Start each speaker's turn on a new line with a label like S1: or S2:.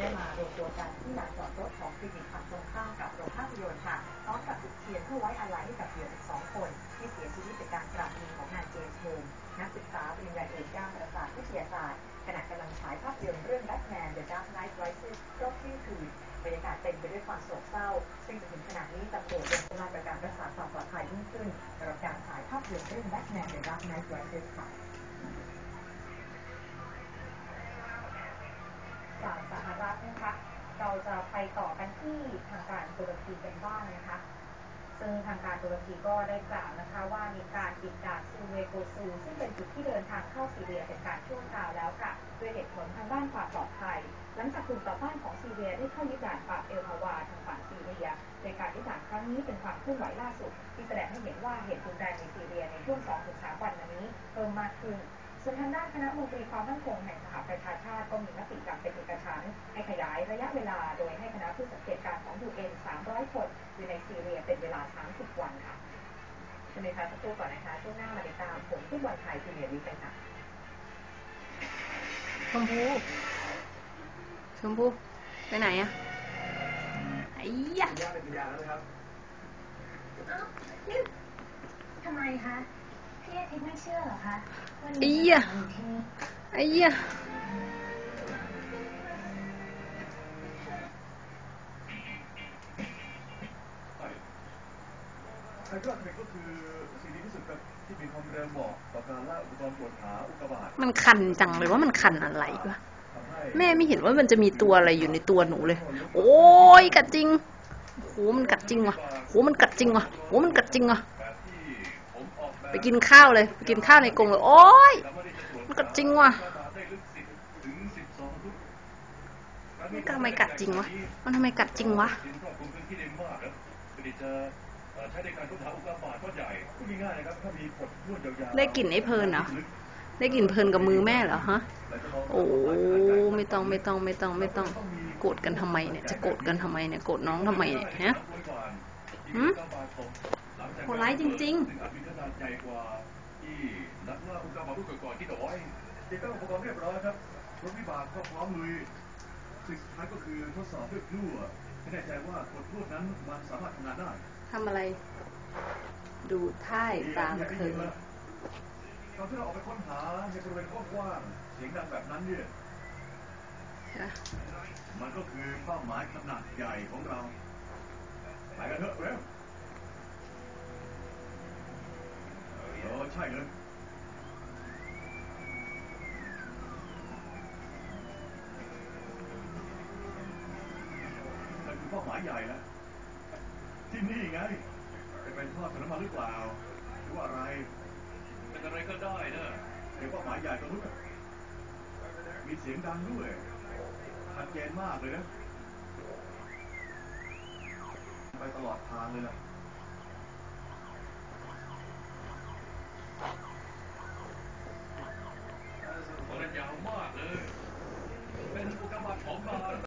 S1: ได้มารวมตัวกันที่ลานจอดรถของคลินิกฝั่งตรงข้ามกับโรงภาพยนตร์ค่ะพร้อมกับจุดเทียนเพื่อไว้อาลัยให้กับเหยื่ออีกสองคน ที่เสียชีวิตจากการกราดยิงของนายเจมส์โฮมนักศึกษาปริญญาเอกด้านประสาทวิทยาศาสตร์ขณะกำลังฉายภาพยนตร์เรื่อง Batman The Dark Knight Rises รอบที่คืนบรรยากาศเต็มไปด้วยความโศกเศร้า ซึ่งจนถึงขณะนี้ตำรวจยังคงมาตรการรักษาความปลอดภัยยิ่งขึ้นสำหรับการฉายภาพยนตร์เรื่อง Batman The Dark Knight Rises ค่ะ สหรัฐนะคะ เราจะไปต่อกันที่ทางการตุรกีกันบ้างนะคะ ซึ่งทางการตุรกีก็ได้กล่าวนะคะว่ามีการปิดด่านซูเวโกซูซึ่งเป็นจุดที่เดินทางเข้าซีเรียเป็นการชั่วคราวแล้วค่ะด้วยเหตุผลทางด้านความปลอดภัย หลังจากกลุ่มต่อต้านของซีเรียได้เข้ายึดด่านปากเอลฮาวาทางฝั่งซีเรียในการยึดด่านครั้งนี้เป็นความเคลื่อนไหวล่าสุด ที่แสดงให้เห็นว่าเหตุรุนแรงในซีเรียในช่วง 2-3 วันมานี้เพิ่มมากขึ้น ส่วนทางด้านคณะมนตรีความมั่นคงแห่งสหประชาชาติก็มีมติอย่างเป็นเอกฉันท์ให้ขยายระยะเวลาโดยให้คณะผู้สังเกตการณ์ของ UN 300 คนอยู่ในซีเรียเป็นเวลา 30 วันค่ะช่วงนี้ค่ะสักครู่ก่อนนะคะช่วงหน้ามาติดตามผลฟุตบอลไทยพรีเมียร์ลีกกันค่ะ
S2: ชมพูชมพูไปไหนอะไอ้ยะ
S3: ญาติเป็นพยานแล้วนะครับ
S4: เอ้านี่ทำไมคะ พี่อาทิตย์ไม่เชื่อเหรอคะว่าหนู
S2: ไอ้
S4: จะ
S2: ยะ
S4: อยู่ที่นี่
S2: ไอ้ยะ
S3: ไอ้ยอดเหตุก็คือสิ่งดีที่สุดครับที่มีความเร็วเหมาะต่อการล่าอุปกรณ์ตรวจหาอุกกาบาต
S2: มันคันจังเลยว่ามันคันอะไรวะ
S3: ทำให้
S2: แม่ไม่เห็นว่ามันจะมีตัวอะไรอยู่ในตัวหนูเลย โอ้ยกัดจริงโหมันกัดจริงวะโหมันกัดจริงวะโหมันกัดจริงวะ ไปกินข้าวเลยไปกินข้าวในกรงเลยโอ้ย
S3: มั
S2: นกัดจริงว่ะมันทำไมกัดจริงวะมันทำไมกัดจริงวะ
S3: ได้กลิ่นการค้นหาอุกกาบาตก้อนใหญ่พูดง่ายๆนะครับถ้ามีขดลวดยาวๆ
S2: ได้กลิ่นไอ้เพลินเหรอได้กลิ่นเพลินกับมือแม่เหรอฮะโอ้ไม่ต้องไม่ต้องไม่ต้องไม่ต้องโกรธกันทำไมเนี่ย จะโกรธกันทำไมเนี่ยโกรธน้องทำไมเนี่ยฮะหืม โหดร้ายจริงๆ
S3: ๆมีขนาดใหญ่กว่าที่นักล่าอุกกาบาตรุ่นก่อนๆที่ต่อไว้ติดตั้งอุปกรณ์เรียบร้อยครับรถวิบากก็พร้อมลุยสิ่งสุดท้ายก็คือทดสอบด้วยพลั่วให้แน่ใจว่ากดลวดนั้นมันสามารถทำงานได้
S2: ทำอะไร ดูท่ายตามเคย
S3: ตอนที่เราออกไปค้นหาในบริเวณกว้างๆเสียงดังแบบนั้นเนี่ย
S2: นะ
S3: มันก็คือเป้าหมายขนาดใหญ่ของเราไปกันเถอะเร็วเออ ใช่เลยมันคือเป้าหมายใหญ่แล้วที่นี่ไงจะเป็นท่อส่งน้ำมันหรือเปล่า หรือว่าอะไร เป็นอะไรก็ได้นะเดี๋ยวเป้าหมายใหญ่ตรงนู้นน่ะมีเสียงดังด้วยชัดเจนมากเลยนะ ไปตลอดทางเลยล่ะมันยาวมากเลย เป็นอุกกาบาตของบา